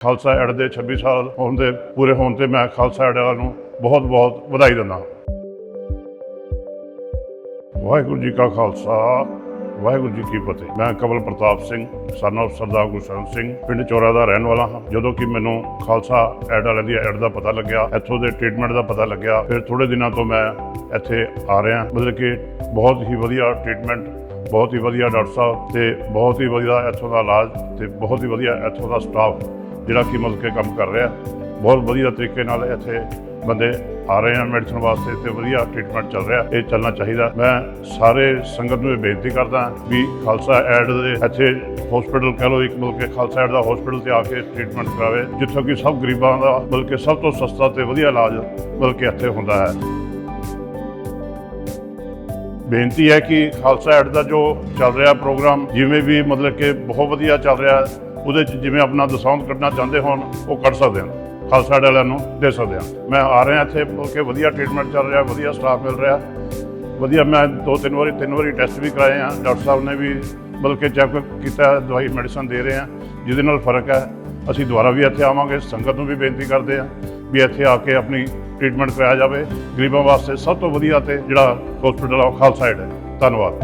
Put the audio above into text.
Khalsa add ਦੇ 26 ਸਾਲ ਹੋਣ ਦੇ ਪੂਰੇ ਹੋਣ ਤੇ ਮੈਂ ਖਾਲਸਾ ਐਡ ਵਾਲਿਆਂ ਨੂੰ ਬਹੁਤ ਬਹੁਤ ਵਧਾਈ ਦਿੰਦਾ ਵਾਹਿਗੁਰੂ ਜੀ ਕਾ ਖਾਲਸਾ, ਵਾਹਿਗੁਰੂ ਜੀ ਕੀ ਫਤਿਹ। ਮੈਂ ਕਮਲ ਪ੍ਰਤਾਪ ਸਿੰਘ ਸਨ of ਸਰਦਾਰ ਗੁਰਸ਼ਰਨ ਸਿੰਘ, ਪਿੰਡ ਚੋਰਾ ਦਾ ਰਹਿਣ ਵਾਲਾ ਹਾਂ। ਜਦੋਂ ਕਿ ਮੈਨੂੰ ਖਾਲਸਾ ਐਡ ਵਾਲਿਆਂ ਦੀ ਐਡ ਦਾ ਪਤਾ ਲੱਗਿਆ, ਇੱਥੋਂ ਦੇ ਟ੍ਰੀਟਮੈਂਟ ਦਾ ਪਤਾ ਲੱਗਿਆ, ਫਿਰ ਥੋੜੇ ਦਿਨਾਂ ਤੋਂ ਮੈਂ ਇੱਥੇ ਆ ਰਿਹਾ ਮਤਲਬ ਕਿ ਬਹੁਤ ਹੀ ਵਧੀਆ ਟ੍ਰੀਟਮੈਂਟ ਬਹੁਤ ਹੀ ਵਧੀਆ ਡਾਕਟਰ ਸਾਹਿਬ ਤੇ ਬਹੁਤ ਹੀ ਵਧੀਆ ਇੱਥੋਂ ਦਾ ਇਲਾਜ ਤੇ ਬਹੁਤ ਹੀ ਵਧੀਆ ਇੱਥੋਂ ਦਾ ਸਟਾਫ ਜਿਹੜਾ ਕਿ ਮਤਲਬ ਕਿ ਕੰਮ ਕਰ ਰਿਹਾ ਬਹੁਤ ਵਧੀਆ ਤਰੀਕੇ ਨਾਲ ਇੱਥੇ ਬੰਦੇ ਆ ਰਹੇ ਹਨ ਮੈਡੀਸਨ ਵਾਸਤੇ ਤੇ ਵਧੀਆ ਟ੍ਰੀਟਮੈਂਟ ਚੱਲ ਰਿਹਾ ਇਹ ਚੱਲਣਾ ਚਾਹੀਦਾ ਮੈਂ ਸਾਰੇ ਸੰਗਤ ਨੂੰ ਇਹ ਬੇਨਤੀ ਕਰਦਾ ਵੀ ਖਾਲਸਾ ਐਡ ਦੇ ਇੱਥੇ ਹਸਪੀਟਲ ਕਹ ਲਓ ਇੱਕ ਮਤਲਬ ਕਿ ਖਾਲਸਾ ਐਡ ਦਾ ਹਸਪੀਟਲ ਤੇ ਆ ਕੇ ਟ੍ਰੀਟਮੈਂਟ ਕਰਾਵੇ, ਜਿੱਥੋਂ ਕਿ ਸਭ ਗਰੀਬਾਂ ਦਾ ਬਲਕਿ ਸਭ ਤੋਂ ਸਸਤਾ ਤੇ ਵਧੀਆ ਇਲਾਜ ਬਲਕਿ ਇੱਥੇ ਹੁੰਦਾ ਹੈ। ਬੇਨਤੀ ਹੈ ਕਿ ਖਾਲਸਾ ਐਡ ਦਾ ਜੋ ਚੱਲ ਰਿਹਾ ਪ੍ਰੋਗਰਾਮ, ਜਿਵੇਂ ਵੀ ਮਤਲਬ ਕਿ ਬਹੁਤ ਵਧੀਆ ਚੱਲ ਰਿਹਾ ਉਹਦੇ ਚ ਜਿਵੇਂ ਆਪਣਾ ਦਸਾਉਂਦ ਕੱਢਣਾ ਚਾਹੁੰਦੇ ਹੋਣ, ਉਹ ਕੱਢ ਸਕਦੇ ਹਨ। ਖਾਲਸਾ ਵਾਲਿਆਂ ਨੂੰ ਦੇ ਸਕਦੇ ਹਾਂ। ਮੈਂ ਆ ਰਿਹਾ ਇੱਥੇ ਬਲਕਿ ਵਧੀਆ ਟ੍ਰੀਟਮੈਂਟ ਚੱਲ ਰਿਹਾ, ਵਧੀਆ ਸਟਾਫ ਮਿਲ ਰਿਹਾ। ਵਧੀਆ ਮੈਂ ਦੋ ਤਿੰਨ ਵਾਰੀ ਤਿੰਨ ਵਾਰੀ ਟੈਸਟ ਵੀ ਕਰਾਏ ਆ। ਡਾਕਟਰ ਸਾਹਿਬ ਨੇ ਵੀ ਬਲਕਿ ਚੈੱਕ ਕੀਤਾ, ਦਵਾਈ ਮੈਡੀਸਨ ਦੇ ਰਹੇ ਆ। ਜਿਹਦੇ ਨਾਲ ਫ਼ਰਕ ਹੈ। ਅਸੀਂ ਦੁਬਾਰਾ ਵੀ ਇੱਥੇ ਆਵਾਂਗੇ। ਸੰਗਤ ਨੂੰ ਵੀ ਬੇਨਤੀ ਕਰਦੇ ਆ ਵੀ ਇੱਥੇ ਆ ਕੇ ਆਪਣੀ ਟ੍ਰੀਟਮੈਂਟ ਕਰਾਇਆ ਜਾਵੇ। ਗਰੀਬਾਂ ਵਾਸਤੇ ਸਭ ਤੋਂ ਵਧੀਆ ਤੇ ਜਿਹੜਾ ਹਸਪੀਟਲ ਆ, ਉਹ ਖਾਲਸਾ ਹੈ। ਧੰਨਵਾਦ।